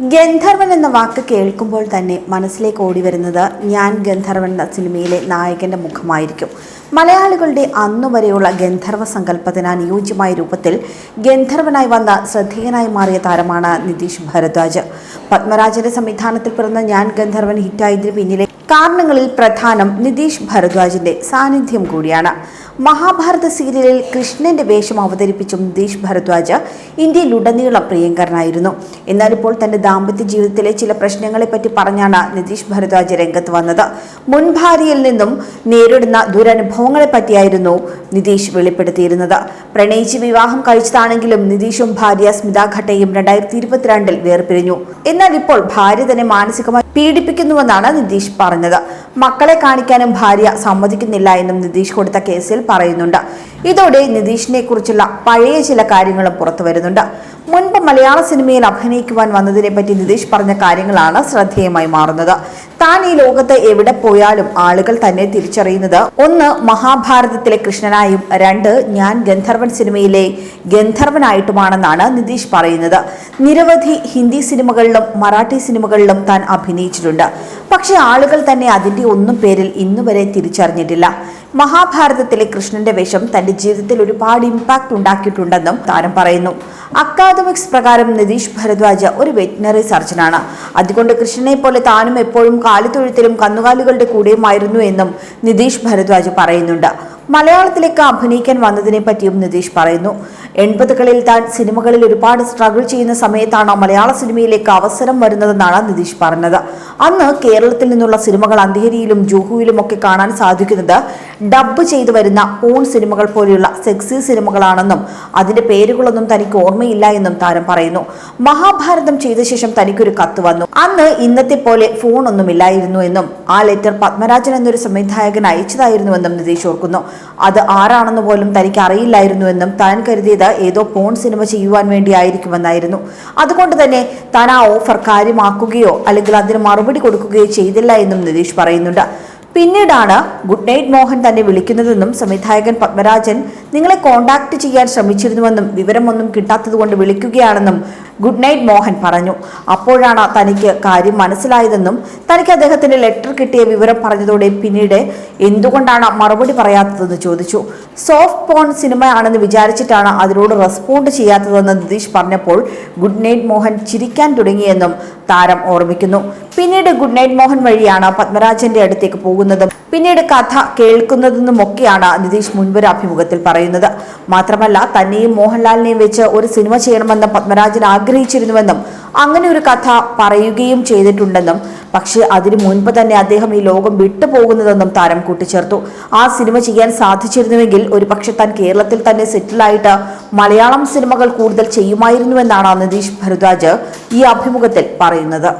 ഗന്ധർവൻ എന്ന വാക്ക് കേൾക്കുമ്പോൾ തന്നെ മനസ്സിലേക്ക് ഓടി വരുന്നത് ഞാൻ ഗന്ധർവൻ എന്ന സിനിമയിലെ നായകന്റെ മുഖമായിരിക്കും. മലയാളികളുടെ അന്നുവരെയുള്ള ഗന്ധർവ സങ്കല്പത്തിന് അനുയോജ്യമായ രൂപത്തിൽ ഗന്ധർവനായി വന്ന ശ്രദ്ധേയനായി മാറിയ താരമാണ് നിതീഷ് ഭരദ്വാജ്. പത്മരാജന്റെ സംവിധാനത്തിൽ പിറന്ന ഞാൻ ഗന്ധർവൻ ഹിറ്റായതിന് പിന്നിലെ കാരണങ്ങളിൽ പ്രധാനം നിതീഷ് ഭരദ്വാജിന്റെ സാന്നിധ്യം കൂടിയാണ്. മഹാഭാരത സീരിയലിൽ കൃഷ്ണന്റെ വേഷം അവതരിപ്പിച്ചും നിതീഷ് ഭരദ്വാജ് ഇന്ത്യയിലുടനീളം പ്രിയങ്കരനായിരുന്നു. എന്നാൽ ഇപ്പോൾ തന്റെ ദാമ്പത്യ ജീവിതത്തിലെ ചില പ്രശ്നങ്ങളെപ്പറ്റി പറഞ്ഞാണ് നിതീഷ് ഭരദ്വാജ് രംഗത്ത് വന്നത്. മുൻ ഭാര്യയിൽ നിന്നും നേരിടുന്ന ദുരനുഭവങ്ങളെ പറ്റിയായിരുന്നു നിതീഷ് വെളിപ്പെടുത്തിയിരുന്നത്. പ്രണയിച്ച് വിവാഹം കഴിച്ചതാണെങ്കിലും നിതീഷും ഭാര്യ സ്മിത ഘട്ടയും രണ്ടായിരത്തി ഇരുപത്തിരണ്ടിൽ വേർപിരിഞ്ഞു. എന്നാൽ ഇപ്പോൾ ഭാര്യ തന്നെ മാനസികമായി പീഡിപ്പിക്കുന്നുവെന്നാണ് നിതീഷ് പറഞ്ഞത്. മക്കളെ കാണിക്കാനും ഭാര്യ സമ്മതിക്കുന്നില്ല എന്നും നിതീഷ് കൊടുത്ത കേസിൽ പറയുന്നുണ്ട്. ഇതോടെ നിതീഷിനെ കുറിച്ചുള്ള പഴയ ചില കാര്യങ്ങളും പുറത്തു വരുന്നുണ്ട്. മുൻപ് മലയാള സിനിമയിൽ അഭിനയിക്കുവാൻ വന്നതിനെ പറ്റി നിതീഷ് പറഞ്ഞ കാര്യങ്ങളാണ് ശ്രദ്ധേയമായി മാറുന്നത്. താൻ ഈ ലോകത്ത് എവിടെ പോയാലും ആളുകൾ തന്നെ തിരിച്ചറിയുന്നത്. ഒന്ന് മഹാഭാരതത്തിലെ കൃഷ്ണനായും രണ്ട് ഞാൻ ഗന്ധർവൻ സിനിമയിലെ ഗന്ധർവനായിട്ടുമാണെന്നാണ് നിതീഷ് പറയുന്നത്. നിരവധി ഹിന്ദി സിനിമകളിലും മറാഠി സിനിമകളിലും താൻ അഭിനയിച്ചിട്ടുണ്ട്. പക്ഷേ ആളുകൾ തന്നെ അതിന്റെ ഒന്നും പേരിൽ ഇന്നുവരെ തിരിച്ചറിഞ്ഞിട്ടില്ല. മഹാഭാരതത്തിലെ കൃഷ്ണന്റെ വേഷം തന്റെ ജീവിതത്തിൽ ഒരുപാട് ഇമ്പാക്ട് ഉണ്ടാക്കിയിട്ടുണ്ടെന്നും താരം പറയുന്നു. അക്കാദമിക്സ് പ്രകാരം നിതീഷ് ഭരദ്വാജ ഒരു വെറ്റിനറി സർജനാണ് അതുകൊണ്ട് കൃഷ്ണനെ പോലെ താനും എപ്പോഴും കാലിത്തൊഴുത്തിലും കന്നുകാലികളുടെ കൂടെയുമായിരുന്നു എന്നും നിതീഷ് ഭരദ്വാജ് പറയുന്നുണ്ട്. മലയാളത്തിലേക്ക് അഭിനയിക്കാൻ വന്നതിനെ പറ്റിയും നിതീഷ് പറയുന്നു. എൺപതുകളിൽ താൻ സിനിമകളിൽ ഒരുപാട് സ്ട്രഗിൾ ചെയ്യുന്ന സമയത്താണ് മലയാള സിനിമയിലേക്ക് അവസരം വരുന്നതെന്നാണ് നിതീഷ് പറഞ്ഞത്. അന്ന് കേരളത്തിൽ നിന്നുള്ള സിനിമകൾ അന്ധേരിയിലും ജൂഹുവിലും ഒക്കെ കാണാൻ സാധിക്കുന്നത് ഡബ്ബ് ചെയ്തു വരുന്ന ഊൺ സിനിമകൾ പോലെയുള്ള സെക്സി സിനിമകളാണെന്നും അതിന്റെ പേരുകളൊന്നും തനിക്ക് ഓർമ്മയില്ല എന്നും താരം പറയുന്നു. മഹാഭാരതം ചെയ്ത ശേഷം തനിക്കൊരു കത്ത് വന്നു. അന്ന് ഇന്നത്തെ പോലെ ഫോൺ ഒന്നുമില്ലായിരുന്നു എന്നും ആ ലെറ്റർ പത്മരാജൻ എന്നൊരു സംവിധായകൻ അയച്ചതായിരുന്നുവെന്നും നിതീഷ് ഓർക്കുന്നു. അത് ആരാണെന്ന് പോലും തനിക്ക് അറിയില്ലായിരുന്നുവെന്നും താൻ കരുതിയത് ഏതോ പോൺ സിനിമ ചെയ്യുവാൻ വേണ്ടിയായിരിക്കുമെന്നായിരുന്നു. അതുകൊണ്ട് തന്നെ താൻ ആ ഓഫർ കാര്യമാക്കുകയോ അല്ലെങ്കിൽ അതിന് മറുപടി കൊടുക്കുകയോ ചെയ്തില്ല എന്നും നിതീഷ് പറയുന്നുണ്ട്. പിന്നീടാണ് ഗുഡ് നൈറ്റ് മോഹൻ തന്നെ വിളിക്കുന്നതെന്നും സംവിധായകൻ പത്മരാജൻ നിങ്ങളെ കോണ്ടാക്ട് ചെയ്യാൻ ശ്രമിച്ചിരുന്നുവെന്നും വിവരമൊന്നും കിട്ടാത്തതുകൊണ്ട് വിളിക്കുകയാണെന്നും ഗുഡ് നൈറ്റ് മോഹൻ പറഞ്ഞു. അപ്പോഴാണ് തനിക്ക് കാര്യം മനസ്സിലായതെന്നും തനിക്ക് അദ്ദേഹത്തിന്റെ ലെറ്റർ കിട്ടിയ വിവരം പറഞ്ഞതോടെ പിന്നീട് എന്തുകൊണ്ടാണ് മറുപടി പറയാത്തതെന്ന് ചോദിച്ചു. സോഫ്റ്റ് പോൺ സിനിമയാണെന്ന് വിചാരിച്ചിട്ടാണ് അതിനോട് റെസ്പോണ്ട് ചെയ്യാത്തതെന്ന് നിതീഷ് പറഞ്ഞപ്പോൾ ഗുഡ് നൈറ്റ് മോഹൻ ചിരിക്കാൻ തുടങ്ങിയെന്നും താരം ഓർമ്മിക്കുന്നു. പിന്നീട് ഗുഡ് നൈറ്റ് മോഹൻ വഴിയാണ് പത്മരാജന്റെ അടുത്തേക്ക് പോകുന്നതും പിന്നീട് കഥ കേൾക്കുന്നതെന്നും ഒക്കെയാണ് നിതീഷ് മുൻപൊരു അഭിമുഖത്തിൽ പറയുന്നത്. മാത്രമല്ല തന്നെയും മോഹൻലാലിനെയും വെച്ച് ഒരു സിനിമ ചെയ്യണമെന്ന് പത്മരാജൻ ആഗ്രഹിച്ചിരുന്നുവെന്നും അങ്ങനെ ഒരു കഥ പറയുകയും ചെയ്തിട്ടുണ്ടെന്നും പക്ഷേ അതിനു മുൻപ് തന്നെ അദ്ദേഹം ഈ ലോകം വിട്ടുപോകുന്നതെന്നും താരം കൂട്ടിച്ചേർത്തു. ആ സിനിമ ചെയ്യാൻ സാധിച്ചിരുന്നുവെങ്കിൽ ഒരുപക്ഷെ താൻ കേരളത്തിൽ തന്നെ സെറ്റിലായിട്ട് മലയാളം സിനിമകൾ കൂടുതൽ ചെയ്യുമായിരുന്നുവെന്നാണ് നിതീഷ് ഭരദ്വാജ് ഈ അഭിമുഖത്തിൽ പറയുന്നത്.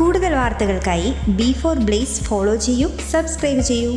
കൂടുതൽ വാർത്തകൾക്കായി ബി ഫോർ ബ്ലേസ് ഫോളോ ചെയ്യൂ സബ്സ്ക്രൈബ് ചെയ്യൂ.